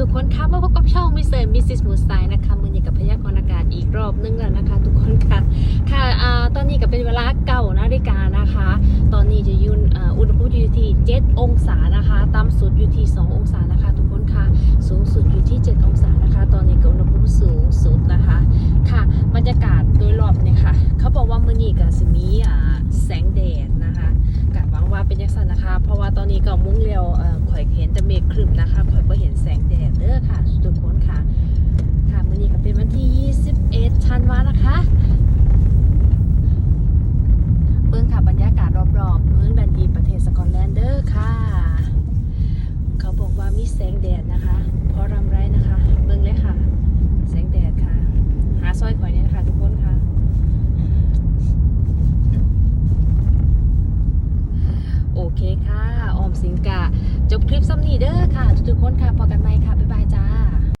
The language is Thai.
ทุกๆคนคะมาพบกับช่องมิสเตอร์มิสซิสมูสไตนะคะมือนี้กับพยากรณ์อากาศอีกรอบนึงแล้วนะคะ ทุกคนค่ะค่ะตอนนี้ก็เป็นเวลาเก้านาฬิกานะคะ ตอนนี้จะยุนอุณหภูมิอยู่ที่ 7 องศานะคะต่ำสุดอยู่ที่ 2 องศานะคะ ทุกคนค่ะสูงสุดอยู่ที่ 7 องศานะคะ ตอนนี้ก็อุณหภูมิสูงสุดนะคะค่ะบรรยากาศโดยรอบเนี่ยค่ะ เขาบอกว่ามือนี้ก็สิมีแสงแดดนะคะกะหวังว่าเป็นยังไงนะคะ เพราะว่าตอนนี้ก็ ยเห็นแต่เมฆครึมนะคะคอยก็เห็นแสงแดดเด้อค่ะทุกคนค่ะ ค่ะมื่อนี้ก็เป็นวันที่ 21ธันวานะคะเบื้องค่ะบรรยากาศรอบๆเมืองดันดีประเทศสกอตแลนด์เด้อค่ะ เขาบอกว่ามีแสงแดดนะคะ เพราะรำไรนะคะเบื้องเลยค่ะ แสงแดดค่ะ หาสร้อยข่อยเนี่ยนะะทุกคนค่ะโอเคค่ะ ออมสิงกา จบคลิปซ้ำนี่เด้อค่ะ ทุกๆคนค่ะพอกันใหม่ค่ะ